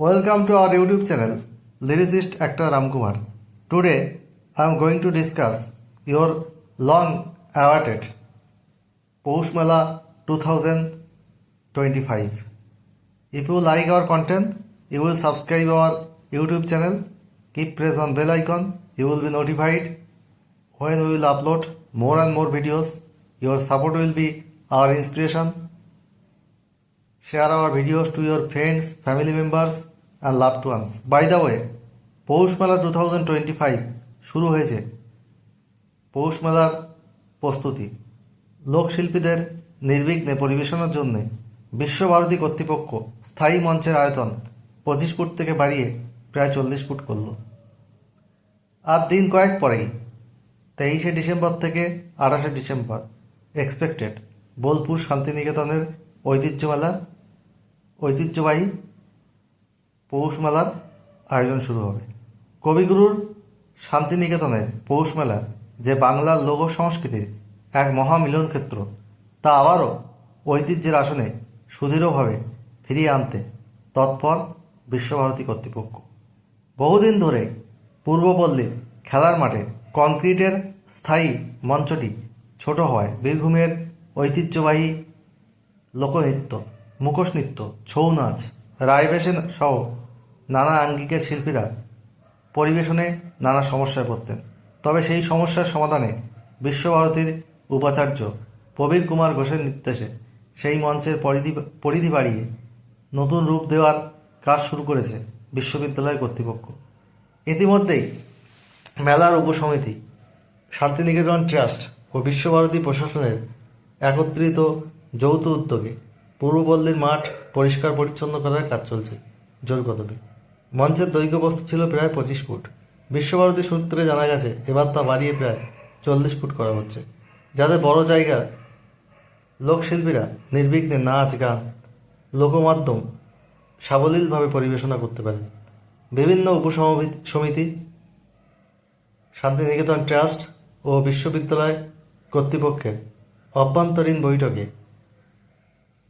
Welcome to our YouTube channel, lyricist actor Ramkumar. Today I am going to discuss your long awaited Poush Mela 2025. If you like our content, you will subscribe our YouTube channel, keep press on bell icon, you will be notified when we will upload more and more videos. Your support will be our inspiration. Share our videos to your friends family members and loved ones by the way Poush Mela two thousand twenty five শুরু হয়েছে পৌষ মেলার প্রস্তুতি লোকশিল্পীদের নির্বিঘ্নে পরিবেশনার জন্য বিশ্বভারতী কর্তৃপক্ষ স্থায়ী মঞ্চের আয়তন পঁচিশ ফুট থেকে বাড়িয়ে প্রায় চল্লিশ ফুট করল আর দিন কয়েক পরেই তেইশে ডিসেম্বর থেকে আঠাশে ডিসেম্বর এক্সপেক্টেড বোলপুর শান্তিনিকেতনের ঐতিহ্যমালা ঐতিহ্যবাহী পৌষমেলার আয়োজন শুরু হবে কবিগুরুর শান্তিনিকেতনের পৌষমেলা যে বাংলার লোক সংস্কৃতির এক মহামিলন ক্ষেত্র তা আবারও ঐতিহ্যের আসনে সুদৃঢ়ভাবে ফিরিয়ে আনতে তৎপর বিশ্বভারতী কর্তৃপক্ষ বহুদিন ধরে পূর্বপল্লীর খেলার মাঠে কংক্রিটের স্থায়ী মঞ্চটি ছোট হওয়ায় বীরভূমের ঐতিহ্যবাহী লোকনৃত্য মুখোশ নৃত্য ছৌ নাচ রায়বেশন সহ নানা আঙ্গিকের শিল্পীরা পরিবেশনে নানা সমস্যায় পড়তেন তবে সেই সমস্যার সমাধানে বিশ্বভারতীর উপাচার্য প্রবীর কুমার ঘোষের নির্দেশে সেই মঞ্চের পরিধি পরিধি বাড়িয়ে নতুন রূপ দেওয়ার কাজ শুরু করেছে বিশ্ববিদ্যালয় কর্তৃপক্ষ ইতিমধ্যেই মেলার উপসমিতি শান্তিনিকেতন ট্রাস্ট ও বিশ্বভারতী প্রশাসনের একত্রিত যৌথ উদ্যোগে পূর্ব মাঠ পরিষ্কার পরিচ্ছন্ন করার কাজ চলছে জোর কদমে মঞ্চের দৈর্ঘ্য বস্তু ছিল প্রায় পঁচিশ ফুট বিশ্বভারতী সূত্রে জানা গেছে এবার তা বাড়িয়ে প্রায় চল্লিশ ফুট করা হচ্ছে যাতে বড় জায়গার লোকশিল্পীরা নির্বিঘ্নে নাচ গান লোকমাধ্যম সাবলীলভাবে পরিবেশনা করতে পারে বিভিন্ন উপসম সমিতি শান্তিনিকেতন ট্রাস্ট ও বিশ্ববিদ্যালয় কর্তৃপক্ষের অভ্যন্তরীণ বৈঠকে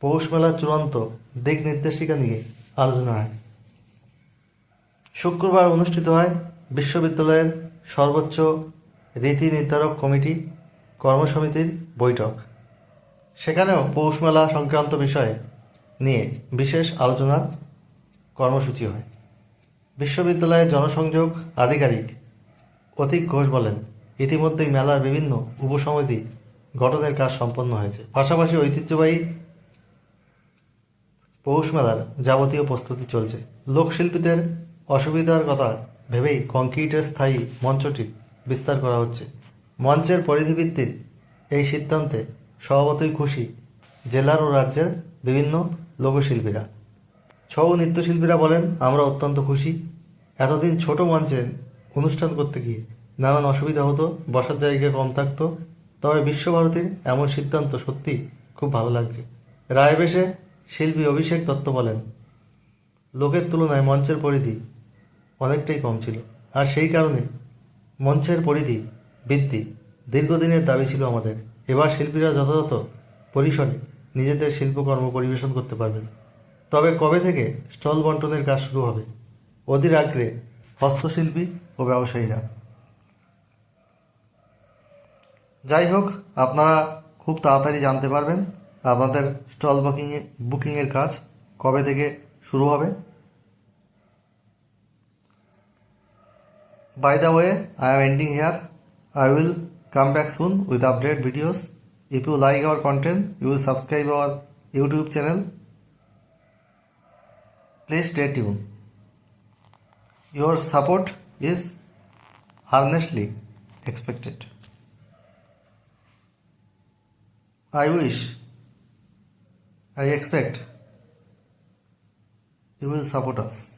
পৌষ মেলার চূড়ান্ত দিক নির্দেশিকা নিয়ে আলোচনা হয় শুক্রবার অনুষ্ঠিত হয় বিশ্ববিদ্যালয়ের সর্বোচ্চ রীতি নির্ধারক কমিটি কর্মসমিতির বৈঠক সেখানেও পৌষ মেলা সংক্রান্ত বিষয়ে নিয়ে বিশেষ আলোচনার কর্মসূচি হয় বিশ্ববিদ্যালয়ের জনসংযোগ আধিকারিক অতীক ঘোষ বলেন ইতিমধ্যেই মেলার বিভিন্ন উপসমিতি গঠনের কাজ সম্পন্ন হয়েছে পাশাপাশি ঐতিহ্যবাহী পৌষ মেলার যাবতীয় প্রস্তুতি চলছে লোকশিল্পীদের অসুবিধার কথা ভেবেই কংক্রিটের স্থায়ী মঞ্চটি বিস্তার করা হচ্ছে মঞ্চের পরিধিভিত্তির এই সিদ্ধান্তে স্বভাবতই খুশি জেলার ও রাজ্যের বিভিন্ন লোকশিল্পীরা ছৌ নৃত্যশিল্পীরা বলেন আমরা অত্যন্ত খুশি এতদিন ছোট মঞ্চে অনুষ্ঠান করতে গিয়ে নানান অসুবিধা হতো বসার জায়গা কম থাকতো তবে বিশ্বভারতীর এমন সিদ্ধান্ত সত্যি খুব ভালো লাগছে রায়বেশে শিল্পী অভিষেক দত্ত বলেন লোকের তুলনায় মঞ্চের পরিধি অনেকটাই কম ছিল আর সেই কারণে মঞ্চের পরিধি বৃদ্ধি দীর্ঘদিনের দাবি ছিল আমাদের এবার শিল্পীরা যথাযথ পরিসরে নিজেদের শিল্পকর্ম পরিবেশন করতে পারবেন তবে কবে থেকে স্টল বন্টনের কাজ শুরু হবে অধীর আগ্রে হস্তশিল্পী ও ব্যবসায়ীরা যাই হোক আপনারা খুব তাড়াতাড়ি জানতে পারবেন আপনাদের স্টল বুকিং বুকিংয়ের কাজ কবে থেকে শুরু হবে by the way I am ending here I will come back soon with update videos if you like our content you will subscribe our YouTube channel please stay tune your support is earnestly expected I wish I expect you will support us.